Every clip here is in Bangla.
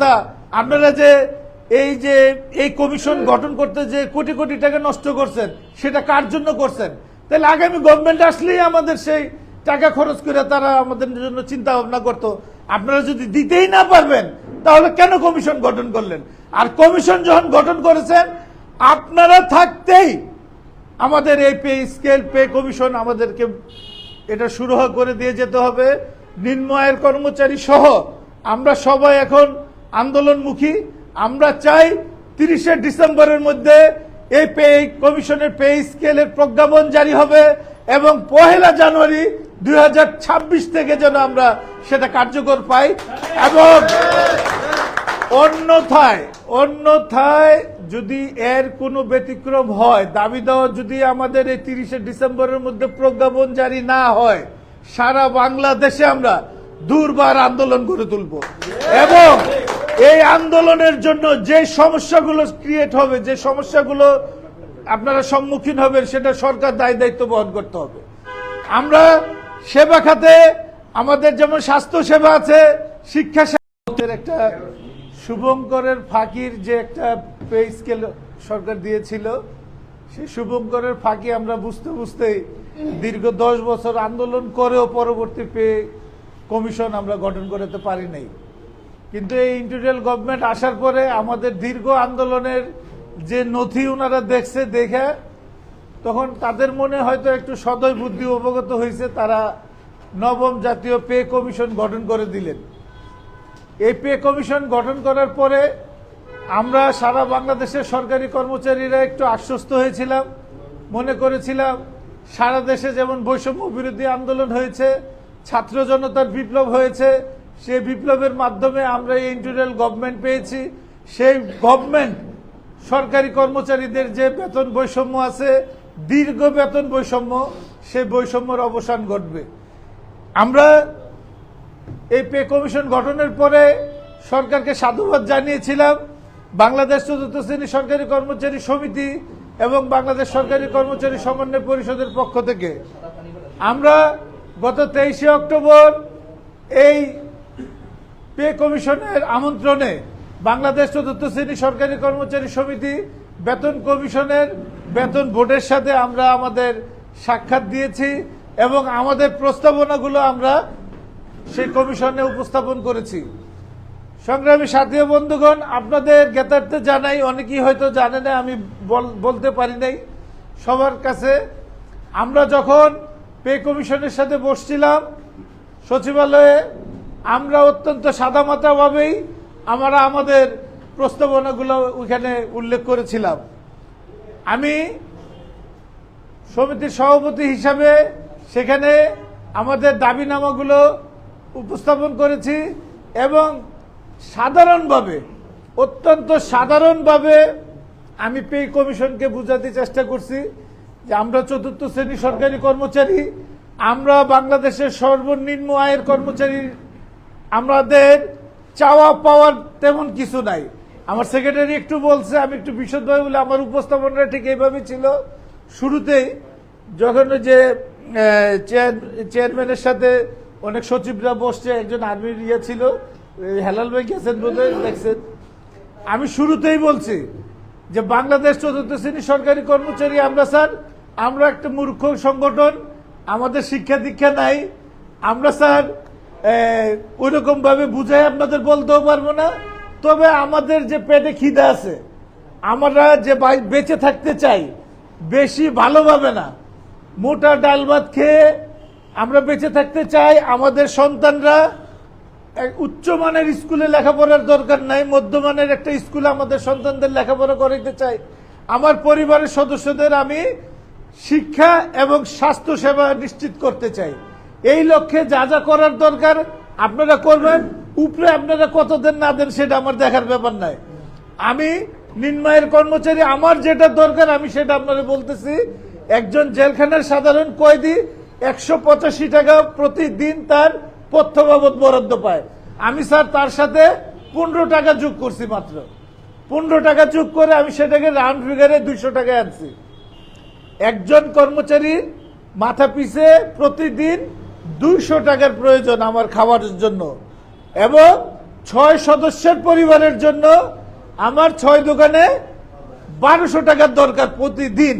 তা আপনারা যে এই যে এই কমিশন গঠন করতে যে কোটি কোটি টাকা নষ্ট করছেন, সেটা কার জন্য করছেন? তাহলে আগামী গভর্নমেন্ট আসলেই আমাদের সেই টাকা খরচ করে তারা আমাদের জন্য চিন্তা ভাবনা করতো। আপনারা যদি দিতেই না পারবেন, তাহলে কেন কমিশন গঠন করলেন? আর কমিশন যখন গঠন করেছেন, আপনারা থাকতেই আমাদের এই পে স্কেল পে কমিশন আমাদেরকে এটা শুরু করে দিয়ে যেতে হবে। নিম্ন আয়ের কর্মচারী সহ আমরা সবাই এখন আন্দোলনমুখী। আমরা চাই তিরিশে ডিসেম্বরের মধ্যে এই পে কমিশনের পে স্কেলের প্রজ্ঞাপন জারি হবে এবং পহেলা জানুয়ারি দু হাজার ছাব্বিশ থেকে যেন আমরা সেটা কার্যকর পাই এবং অন্যথায় অন্যথায় যদি এর কোনো ব্যতিক্রম হয়, দাবি দেওয়া যদি আমাদের এই তিরিশে ডিসেম্বরের মধ্যে প্রজ্ঞাপন জারি না হয়, সারা বাংলাদেশে আমরা দুর্বার আন্দোলন গড়ে তুলব। এবং এই আন্দোলনের জন্য যে সমস্যাগুলো ক্রিয়েট হবে, যে সমস্যাগুলো আপনারা সম্মুখীন হবেন, সেটা সরকার দায় দায়িত্ব বহন করতে হবে। আমরা সেবা খাতে, আমাদের যেমন স্বাস্থ্য সেবা আছে, শিক্ষা সেবার একটা শুভঙ্করের ফাঁকির যে একটা পে স্কেল সরকার দিয়েছিল, সেই শুভঙ্করের ফাঁকি আমরা বুঝতে বুঝতেই দীর্ঘ দশ বছর আন্দোলন করেও পরবর্তী পে কমিশন আমরা গঠন করতে পারি নাই। কিন্তু এই ইন্টেরিয়াল গভর্নমেন্ট আসার পরে আমাদের দীর্ঘ আন্দোলনের যে নথি ওনারা দেখছে, দেখে তখন তাদের মনে হয়তো একটু সদয় বুদ্ধি অবগত হয়েছে, তারা নবম জাতীয় পে কমিশন গঠন করে দিলেন। এই পে কমিশন গঠন করার পরে আমরা সারা বাংলাদেশের সরকারি কর্মচারীরা একটু আশ্বস্ত হয়েছিলাম, মনে করেছিলাম, সারা দেশে যেমন বৈষম্য বিরোধী আন্দোলন হয়েছে ছাত্র জনতার বিপ্লব হয়েছে সেই বিপ্লবের মাধ্যমে আমরা এই ইন্টেরিয়াল গভর্নমেন্ট পেয়েছি। সেই গভর্নমেন্ট সরকারি কর্মচারীদের যে বেতন বৈষম্য আছে, দীর্ঘ বেতন বৈষম্য, সেই বৈষম্যের অবসান ঘটবে। আমরা এই পে কমিশন গঠনের পরে সরকারকে সাধুবাদ জানিয়েছিলাম। বাংলাদেশ চতুর্থ শ্রেণি সরকারি কর্মচারী সমিতি এবং বাংলাদেশ সরকারি কর্মচারী সমন্বয় পরিষদের পক্ষ থেকে। আমরা গত তেইশে অক্টোবর এই পে কমিশনের আমন্ত্রণে বাংলাদেশ চতুর্থ শ্রেণি সরকারি কর্মচারী সমিতি বেতন কমিশনের বেতন বোর্ডের সাথে আমরা আমাদের সাক্ষাৎ দিয়েছি এবং আমাদের প্রস্তাবনাগুলো আমরা সেই কমিশনে উপস্থাপন করেছি। সংগ্রামী সাথী বন্ধুগণ, আপনাদের জ্ঞাতার্থে জানাই, অনেকেই হয়তো জানে না, আমি বল- বলতে পারি নাই। সবার কাছে আমরা যখন পে কমিশনের সাথে বসছিলাম। সচিবালয়ে আমরা অত্যন্ত সাদামাতাভাবেই আমরা আমাদের প্রস্তাবনাগুলো ওইখানে উল্লেখ করেছিলাম। আমি সমিতির সভাপতি হিসাবে সেখানে আমাদের দাবিনামাগুলো উপস্থাপন করেছি এবং সাধারণভাবে, অত্যন্ত সাধারণভাবে আমি পে কমিশনকে বোঝাতে চেষ্টা করছি। যে আমরা চতুর্থ শ্রেণি সরকারি কর্মচারী, আমরা বাংলাদেশের সর্বনিম্ন আয়ের কর্মচারী, আমাদের চাওয়া পাওয়ার তেমন কিছু নাই। আমার সেক্রেটারি একটু বলছে, আমি একটু বিশদভাবে বলে, আমার উপস্থাপনটা ঠিক এইভাবে ছিল। শুরুতেই যখন যে চেয়ার- চেয়ারম্যানের সাথে অনেক সচিবরা বসছে, একজন আর্মির ইয়ে ছিল হেলাল ভাই গেছেন বোধহয়, দেখছেন। আমি শুরুতেই বলছি যে, বাংলাদেশ চতুর্থ শ্রেণি সরকারি কর্মচারী আমরা, স্যার আমরা একটা মূর্খ সংগঠন, আমাদের শিক্ষা দীক্ষা নাই। আমরা স্যার ওই রকম ভাবে বুঝাই আপনাদের বলতেও পারব না। তবে আমাদের যে পেটে খিদা আছে, আমরা যে বেঁচে থাকতে চাই, বেশি ভালোভাবে না। মোটা ডাল ভাত খেয়ে আমরা বেঁচে থাকতে চাই। আমাদের সন্তানরা উচ্চমানের স্কুলে লেখাপড়ার দরকার নাই মধ্যমানের একটা স্কুলে আমাদের সন্তানদের লেখাপড়া করাইতে চাই। আমার পরিবারের সদস্যদের আমি শিক্ষা এবং স্বাস্থ্য সেবা নিশ্চিত করতে চাই। এই লক্ষ্যে যা যা করার দরকার, আপনারা করবেন। উপরে আপনারা কত দেন না দেন সেটা আমার দেখার ব্যাপার নাই। আমি নির্ণয়ের কর্মচারী, আমার যেটা দরকার আমি সেটা আপনারা বলতেছি। একজন জেলখানার সাধারণ কয়েদি একশো পঁচাশি টাকা প্রতিদিন তার পথ্য বাবদ বরাদ্দ পায়। আমি স্যার তার সাথে পনেরো টাকা যোগ করছি মাত্র। পনেরো টাকা যোগ করে আমি সেটাকে রাউন্ড ফিগারে দুইশো টাকা আনছি। একজন কর্মচারীর মাথা পিছে প্রতিদিন দুইশো টাকার প্রয়োজন আমার খাবারের জন্য এবং ছয় সদস্যের পরিবারের জন্য আমার ছয় দোকানে বারোশো টাকার দরকার প্রতিদিন।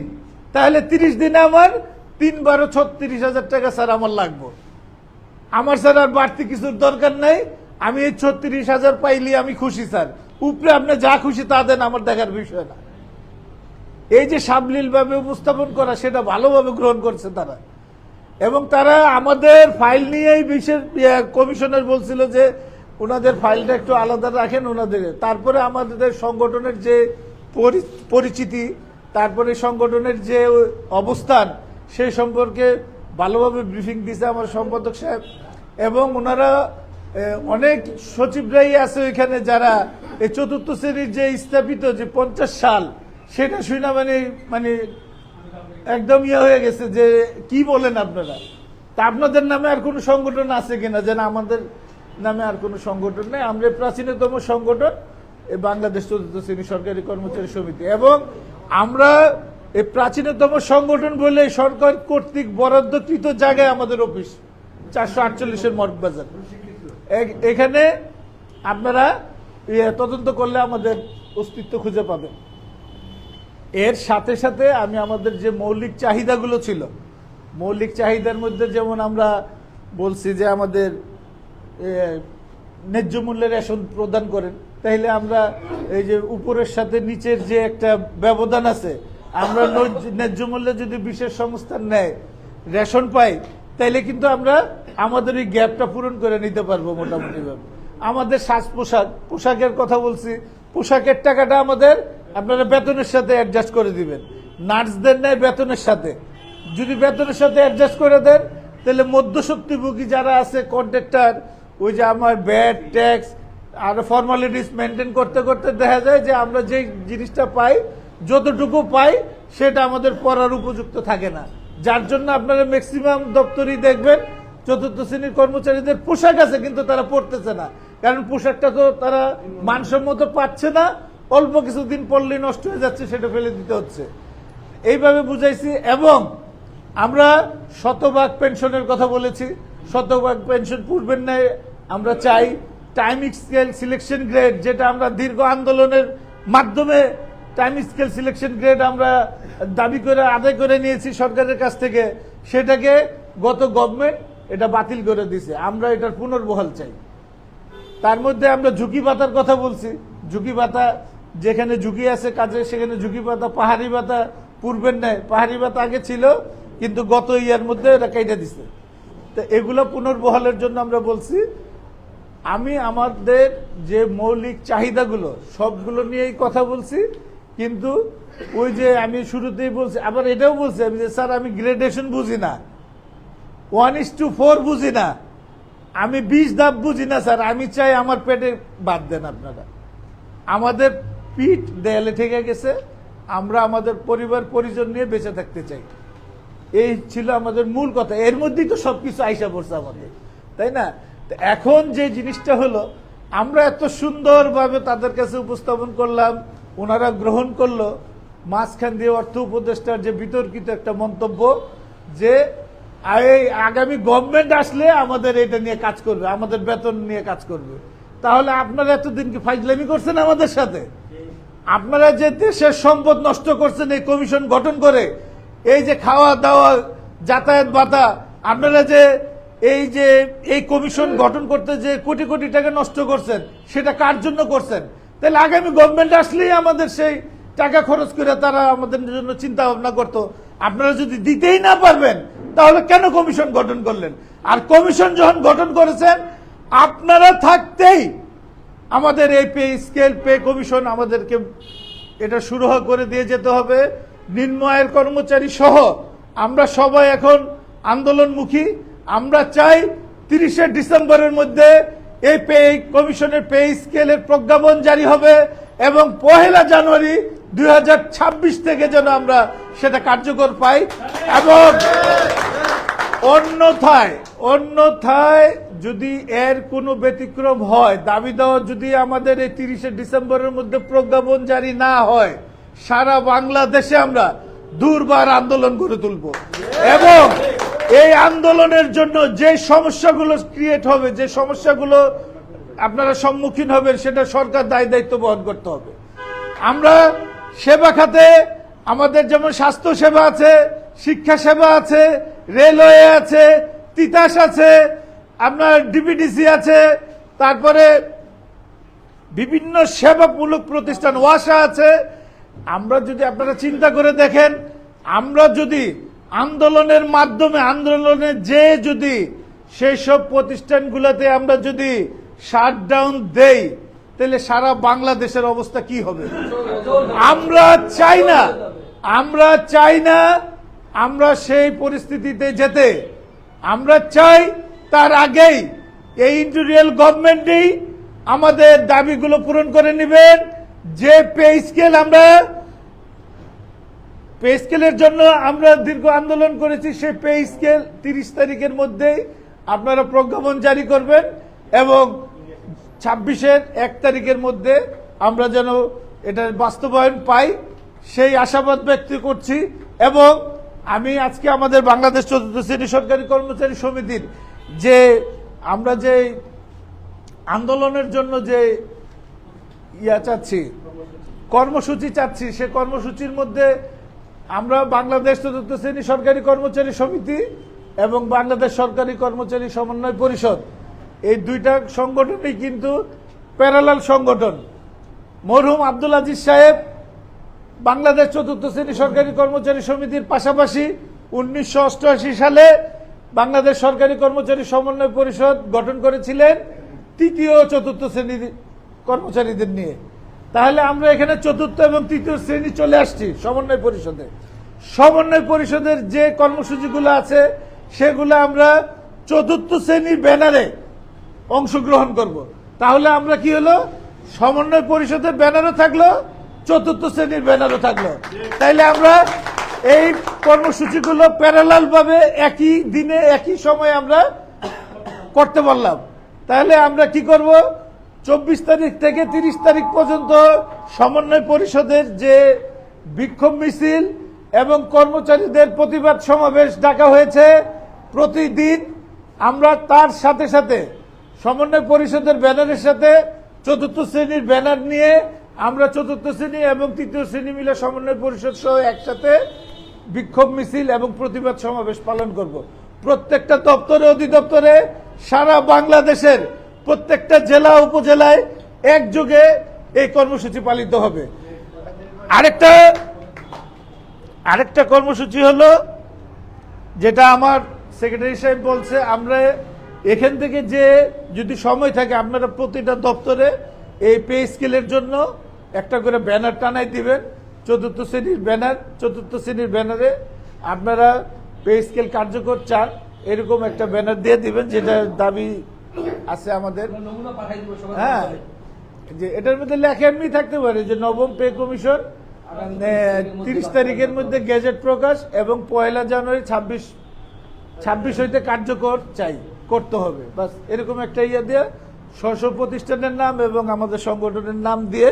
তাহলে তিরিশ দিনে আমার তিন বারো ছত্রিশ হাজার টাকা স্যার আমার লাগবে। আমার স্যার আর বাড়তি কিছুর দরকার নাই। আমি এই ছত্রিশ হাজার পাইলে আমি খুশি, স্যার। উপরে আপনি যা খুশি তা দেন, আমার দেখার বিষয় না। এই যে সাবলীল ভাবে উপস্থাপন করা সেটা ভালোভাবে গ্রহণ করছে তারা। এবং তারা আমাদের ফাইল নিয়েই বিশেষ ইয়ে, কমিশনার বলছিল যে ওনাদের ফাইলটা একটু আলাদা রাখেন ওনাদের। তারপরে আমাদের সংগঠনের যে পরিচিতি তারপরে সংগঠনের যে অবস্থান সেই সম্পর্কে ভালোভাবে ব্রিফিং দিছে আমার সম্পাদক সাহেব। এবং ওনারা অনেক সচিবরাই আছে ওইখানে যারা এই চতুর্থ শ্রেণির যে স্থাপিত যে পঞ্চাশ সাল সেটা শুনে মানে মানে একদম ইয়ে হয়ে গেছে যে, কি বলেন আপনারা? তা আপনাদের নামে আর কোনো সংগঠন আছে কিনা? যেন আমাদের নামে আর কোনো সংগঠন নেই। আমরা প্রাচীনতম সংগঠন বাংলাদেশ চতুর্থ শ্রেণি সরকারি কর্মচারী সমিতি। এবং আমরা এই প্রাচীনতম সংগঠন বলে সরকার কর্তৃক বরাদ্দকৃত জায়গায় আমাদের অফিস, চারশো আটচল্লিশের মগবাজার এ- এখানে আপনারা ইয়ে তদন্ত করলে আমাদের অস্তিত্ব খুঁজে পাবেন। এর সাথে সাথে আমি আমাদের যে মৌলিক চাহিদাগুলো ছিল, মৌলিক চাহিদার মধ্যে যেমন আমরা বলছি যে আমাদের ন্যায্য মূল্যে রেশন প্রদান করেন, তাইলে আমরা এই যে উপরের সাথে নিচের যে একটা ব্যবধান আছে, আমরা ন্যায্য মূল্যে যদি বিশেষ সংস্থান নেয়, রেশন পাই, তাইলে কিন্তু আমরা আমাদের এই গ্যাপটা পূরণ করে নিতে পারব মোটামুটি ভাবে আমাদের সাজ পোশাক, পোশাকের কথা বলছি, পোশাকের টাকাটা আমাদের আপনারা বেতনের সাথে অ্যাডজাস্ট করে দিবেন। নার্সদের নেয় বেতনের সাথে। যদি বেতনের সাথে অ্যাডজাস্ট করে দেন, তাহলে মধ্যশক্তিভোগী যারা আছে কন্ট্রাক্টর ওই যে আমার ব্যাড ট্যাক্স আর ফর্মালিটিস মেনটেন করতে করতে দেখা যায় যে আমরা যে জিনিসটা পাই, যতটুকু পাই, সেটা আমাদের পড়ার উপযুক্ত থাকে না। যার জন্য আপনারা ম্যাক্সিমাম দপ্তরই দেখবেন, চতুর্থ শ্রেণির কর্মচারীদের পোশাক আছে, কিন্তু তারা পড়তেছে না। কারণ পোশাকটা তো তারা মানসম্মত পাচ্ছে না অল্প কিছুদিন পড়লে নষ্ট হয়ে যাচ্ছে, সেটা ফেলে দিতে হচ্ছে। এইভাবে বুঝাইছি, এবং আমরা শতভাগ পেনশনের কথা বলেছি, শতভাগ পেনশন পূর্বের ন্যায় আমরা চাই টাইম স্কেল সিলেকশন গ্রেড যেটা আমরা দীর্ঘ আন্দোলনের মাধ্যমে টাইম স্কেল সিলেকশন গ্রেড আমরা দাবি করে, আদায় করে নিয়েছি সরকারের কাছ থেকে, সেটাকে গত গভর্নমেন্ট এটা বাতিল করে দিছে। আমরা এটার পুনর্বহাল চাই। তার মধ্যে আমরা ঝুঁকি পাতার কথা বলছি। ঝুঁকি পাতা যেখানে ঝুঁকি আছে কাজে, সেখানে ঝুঁকি পাতা পাহাড়ি পাতা পূর্বের নেয় পাহাড়ি পাতা আগে ছিল, কিন্তু গত ইয়ার মধ্যে এটা কেটে দিছে। তো এগুলো পুনর্বহালের জন্য আমরা বলছি, আমি আমাদের যে মৌলিক চাহিদাগুলো, সবগুলো নিয়েই কথা বলছি, কিন্তু ওই যে আমি শুরুতেই বলছি, আবার এটাও বলছি আমি যে, স্যার, আমি গ্রেডেশন বুঝি না। ওয়ান ইস টু ফোর বুঝি না। আমি বিষ ধাপ বুঝি না, স্যার। আমি চাই আমার পেটে বাদ দেন আপনারা। আমাদের পিঠ দেয়ালে ঠেকে গেছে, আমরা আমাদের পরিবার, পরিজন নিয়ে বেঁচে থাকতে চাই। এই ছিল আমাদের মূল কথা। এর মধ্যেই তো সবকিছু আইসা পড়ছে আমাদের, তাই না? এখন যে জিনিসটা হলো, আমরা এত সুন্দরভাবে তাদের কাছে উপস্থাপন করলাম, ওনারা গ্রহণ করল, মাঝখান দিয়ে অর্থ উপদেষ্টার যে বিতর্কিত একটা মন্তব্য যে এই আগামী গভর্নমেন্ট আসলে আমাদের এটা নিয়ে কাজ করবে, আমাদের বেতন নিয়ে কাজ করবে। তাহলে আপনারা এতদিন কি ফাইজলামি করছেন আমাদের সাথে? আপনারা যে দেশের সম্পদ নষ্ট করছেন, এই কমিশন গঠন করে, এই যে খাওয়া দাওয়া, যাতায়াত ভাতা আপনারা যে এই যে, এই কমিশন গঠন করতে যে কোটি কোটি টাকা নষ্ট করছেন, সেটা কার জন্য করছেন? তাহলে আগামী গভর্নমেন্ট আসলেই আমাদের সেই টাকা খরচ করে তারা আমাদের জন্য চিন্তা ভাবনা করতো। আপনারা যদি দিতেই না পারবেন, তাহলে কেন কমিশন গঠন করলেন? আর কমিশন যখন গঠন করেছেন, আপনারা থাকতেই আমাদের এই পে, স্কেল পে কমিশন আমাদেরকে এটা শুরু করে দিয়ে যেতে হবে। নিম্ন আয়ের কর্মচারী সহ আমরা সবাই এখন আন্দোলনমুখী। আমরা চাই তিরিশে ডিসেম্বরের মধ্যে এই পে, কমিশনের পে, স্কেলের প্রজ্ঞাপন জারি হবে এবং পহেলা জানুয়ারি দু হাজার ছাব্বিশ থেকে যেন আমরা সেটা কার্যকর পাই। এবং অন্যথায় অন্যথায় যদি এর কোনো ব্যতিক্রম হয় দাবি দেওয়া যদি আমাদের এই তিরিশে ডিসেম্বরের মধ্যে প্রজ্ঞাপন জারি না হয়, সারা বাংলাদেশে আমরা দুর্বার আন্দোলন করে তুলব। এবং এই আন্দোলনের জন্য যে সমস্যাগুলো ক্রিয়েট হবে, যে সমস্যাগুলো আপনারা সম্মুখীন হবেন, সেটা সরকার দায় দায়িত্ব বহন করতে হবে। আমরা সেবা খাতে, আমাদের যেমন স্বাস্থ্য সেবা আছে শিক্ষা সেবা আছে রেলওয়ে আছে, তিতাস আছে, আপনার ডিবিডিসি আছে, তারপরে বিভিন্ন সেবামূলক প্রতিষ্ঠান ওয়াসা আছে। আমরা যদি আপনারা চিন্তা করে দেখেন, আমরা যদি আন্দোলনের মাধ্যমে, আন্দোলনে যে যদি সেই সব প্রতিষ্ঠানগুলোতে আমরা যদি শাটডাউন দেই, তাহলে সারা বাংলাদেশের অবস্থা কি হবে? আমরা চাই না, আমরা চাই না আমরা সেই পরিস্থিতিতে যেতে, আমরা চাই তার আগেই এই ইন্টেরিয়াল গভর্নমেন্টই আমাদের দাবিগুলো পূরণ করে নেবেন। যে পে স্কেল আমরা, পে স্কেলের জন্য আমরা দীর্ঘ আন্দোলন করেছি, সেই পে স্কেল তিরিশ তারিখের মধ্যেই আপনারা প্রজ্ঞাপন জারি করবেন এবং ছাব্বিশের এক তারিখের মধ্যে আমরা যেন এটার বাস্তবায়ন পাই, সেই আশাবাদ ব্যক্ত করছি এবং আমি আজকে আমাদের বাংলাদেশ চতুর্থ শ্রেণি সরকারি কর্মচারী সমিতির যে, আমরা যে আন্দোলনের জন্য যে ইয়া চাচ্ছি, কর্মসূচি চাচ্ছি, সে কর্মসূচির মধ্যে আমরা বাংলাদেশ চতুর্থ শ্রেণি সরকারি কর্মচারী সমিতি এবং বাংলাদেশ সরকারি কর্মচারী সমন্বয় পরিষদ, এই দুইটা সংগঠনই কিন্তু প্যারালাল সংগঠন। মরহুম আব্দুল আজিজ সাহেব বাংলাদেশ চতুর্থ শ্রেণি সরকারি কর্মচারী সমিতির পাশাপাশি উনিশশো অষ্টআশি সালে বাংলাদেশ সরকারি কর্মচারী সমন্বয় পরিষদ গঠন করেছিলেন তৃতীয় চতুর্থ শ্রেণির কর্মচারীদের নিয়ে। তাহলে আমরা এখানে চতুর্থ এবং তৃতীয় শ্রেণি চলে আসছি সমন্বয় পরিষদে। সমন্বয় পরিষদের যে কর্মসূচিগুলো আছে, সেগুলো আমরা চতুর্থ শ্রেণির ব্যানারে অংশগ্রহণ করব। তাহলে আমরা কি হলো? সমন্বয় পরিষদের ব্যানারও থাকল চতুর্থ শ্রেণির ব্যানারও থাকল। তাইলে আমরা এই কর্মসূচিগুলো প্যারালাল ভাবে একই দিনে, একই সময় আমরা করতে পারলাম। তাহলে আমরা কি করব? চব্বিশ তারিখ থেকে তিরিশ তারিখ পর্যন্ত সমন্বয় পরিষদের যে বিক্ষোভ মিছিল এবং কর্মচারীদের প্রতিবাদ সমাবেশ ডাকা হয়েছে, প্রতিদিন আমরা তার সাথে সাথে সমন্বয় পরিষদের ব্যানারের সাথে চতুর্থ শ্রেণির ব্যানার নিয়ে আমরা চতুর্থ শ্রেণি এবং তৃতীয় শ্রেণি মিলে সমন্বয় পরিষদ সহ একসাথে বিক্ষোভ মিছিল এবং প্রতিবাদ সমাবেশ পালন করব। প্রত্যেকটা দপ্তরে, অধিদপ্তরে, সারা বাংলাদেশের প্রত্যেকটা জেলা, উপজেলায় একযোগে এই কর্মসূচি পালিত হবে। আরেকটা আরেকটা কর্মসূচি হলো, যেটা আমার সেক্রেটারি সাহেব বলছে, আমরা এখান থেকে যে যদি সময় থাকে, আপনারা প্রতিটা দপ্তরে এই পে স্কেলের জন্য একটা করে ব্যানার টানাই দিবেন চতুর্থ শ্রেণির ব্যানার চতুর্থ শ্রেণির ব্যানারে আপনারা পে স্কেল কার্যকর চান এরকম একটা ব্যানার দিয়ে দিবেন যেটা দাবি আছে আমাদের। হ্যাঁ যে এটার মধ্যে লেখা এমনি থাকতে পারে যে নবম পে কমিশন তিরিশ তারিখের মধ্যে গেজেট প্রকাশ এবং পয়লা জানুয়ারি ছাব্বিশ ছাব্বিশ হইতে কার্যকর চাই করতে হবে। বাস এরকম একটা ইয়ে দিয়ে স্ব প্রতিষ্ঠানের নাম এবং আমাদের সংগঠনের নাম দিয়ে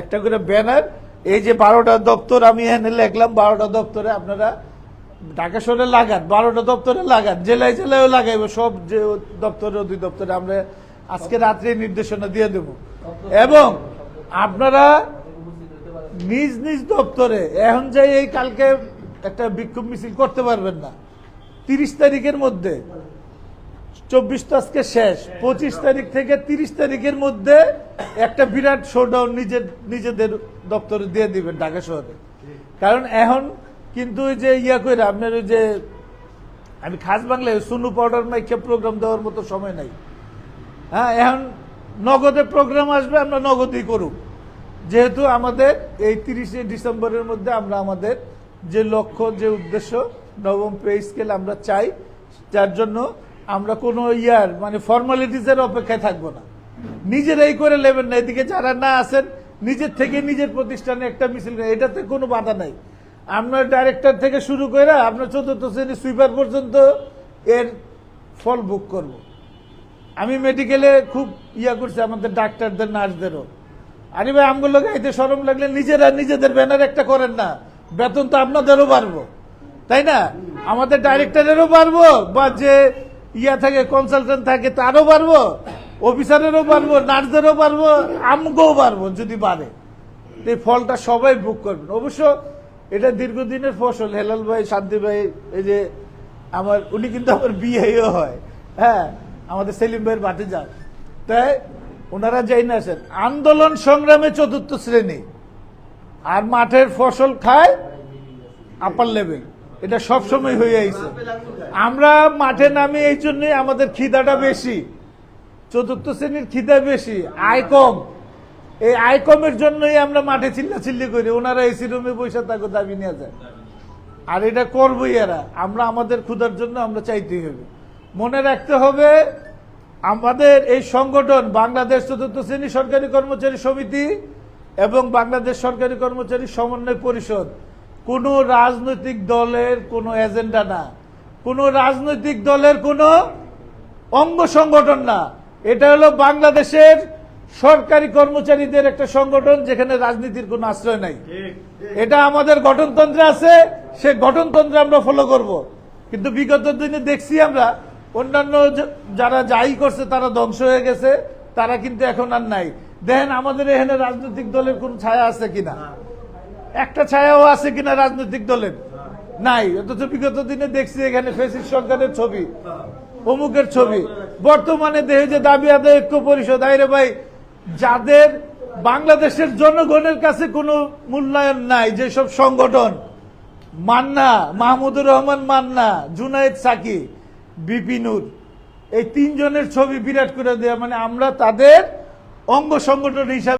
একটা করে ব্যানার, এই যে বারোটা দপ্তর আমি এখানে লিখলাম, বারোটা দপ্তরে আপনারা ঢাকা শহরে লাগান, বারোটা দপ্তরে লাগান, জেলায় জেলায়ও লাগাইবো, সব যে দপ্তরে অধিদপ্তরে আমরা আজকে রাত্রে নির্দেশনা দিয়ে দেব। এবং আপনারা নিজ নিজ দপ্তরে, এখন যাই এই কালকে একটা বিক্ষোভ মিছিল করতে পারবেন না। তিরিশ তারিখের মধ্যে চব্বিশ তো শেষ। পঁচিশ তারিখ থেকে তিরিশ তারিখের মধ্যে একটা বিরাট শোডাউন নিজের নিজেদের দপ্তরে দিয়ে দিবেন ঢাকা শহরে। কারণ এখন কিন্তু ওই যে ইয়া করে আপনার ওই যে আমি খাস বাংলায় সুনু পাউডার মাইকে প্রোগ্রাম দেওয়ার মতো সময় নাই। হ্যাঁ এখন নগদে প্রোগ্রাম আসবে, আমরা নগদই করুক। যেহেতু আমাদের এই তিরিশে ডিসেম্বরের মধ্যে আমরা আমাদের যে লক্ষ্য, যে উদ্দেশ্য, নবম পে স্কেল আমরা চাই, যার জন্য আমরা কোনো ইয়ার মানে ফর্মালিটিসের অপেক্ষায় থাকব না। নিজেরাই করে নেবেন না। এদিকে যারা না আছেন, নিজের থেকে নিজের প্রতিষ্ঠানে একটা মিছিল এটাতে কোনো বাধা নাই। আপনার ডাইরেক্টর থেকে শুরু করে আপনার চতুর্থ শ্রেণি সুইপার পর্যন্ত এর ফল ভোগ করব। আমি মেডিকেলে খুব ইয়া করছি, আমাদের ডাক্তারদের, নার্সদেরও। আরে ভাই, আমগুলো গাইতে সরম লাগলে নিজেরা নিজেদের ব্যানার একটা করেন না। বেতন তো আপনাদেরও বাড়বো। তাই না? আমাদের ডাইরেক্টরেরও বাড়বো, বা যে ইয়া থাকে কনসালটেন্ট থাকে তারও বাড়বো অফিসারেরও পারব নার্সদেরও পারব আমগোও পারব যদি পারে এই ফলটা সবাই বুক করবেন। অবশ্য এটা দীর্ঘদিনের ফসল, হেলাল ভাই, শান্তি ভাই, এই যে আমার, উনি কিন্তু আমার বিয়েও হয়। হ্যাঁ আমাদের সেলিম ভাইয়ের বাটে যান তাই ওনারা যাই না আসেন, আন্দোলন সংগ্রামে চতুর্থ শ্রেণি। আর মাঠের ফসল খায় আপার লেভেল এটা সবসময় হয়ে আইছে। আমরা মাঠে নামি এই জন্যই আমাদের খিদাটা বেশি। চতুর্থ শ্রেণির খিদা বেশি, আয় কম। এই আয় কমের জন্যই আমরা মাঠে চিল্লা চিল্লি করি। ওনারা এসি রুমে বসে তাকে দাবি নিয়ে যায়। আর এটা করবই এরা। আমরা আমাদের ক্ষুধার জন্য আমরা চাইতেই হবে। মনে রাখতে হবে, আমাদের এই সংগঠন বাংলাদেশ চতুর্থ শ্রেণি সরকারি কর্মচারী সমিতি এবং বাংলাদেশ সরকারি কর্মচারী সমন্বয় পরিষদ কোনো রাজনৈতিক দলের কোনো এজেন্ডা না। কোনো রাজনৈতিক দলের কোনো অঙ্গ সংগঠন না। এটা হলো বাংলাদেশের সরকারি কর্মচারীদের একটা সংগঠন যেখানে রাজনীতির কোনো আশ্রয় নাই। এটা আমাদের গঠনতন্ত্রে আছে সে গঠনতন্ত্রে আমরা ফলো করব। কিন্তু বিগত দিনে দেখছি আমরা অন্যান্য যারা যাই করছে তারা ধ্বংস হয়ে গেছে তারা কিন্তু এখন আর নাই। দেখেন আমাদের এখানে রাজনৈতিক দলের কোন ছায়া আছে কিনা? একটা ছায়াও আছে কিনা রাজনৈতিক দলের? নাই। অথচ বিগত দিনে দেখছি এখানে ফেসিস সরকারের ছবি, অমুকের ছবি। বর্তমানে দেহে যে দাবি আদায় ঐক্য পরিষদ, আইরে ভাই, যাদের বাংলাদেশের জনগণের কাছে কোনো মূল্যায়ন নাই, যেসব সংগঠন, মান্না, মাহমুদুর রহমান মান্না, জুনায়েদ সাকি বিপিনুর এই তিনজনের ছবি বিরাট করে দেওয়া মানে আমরা তাদের অঙ্গ সংগঠন হিসাবে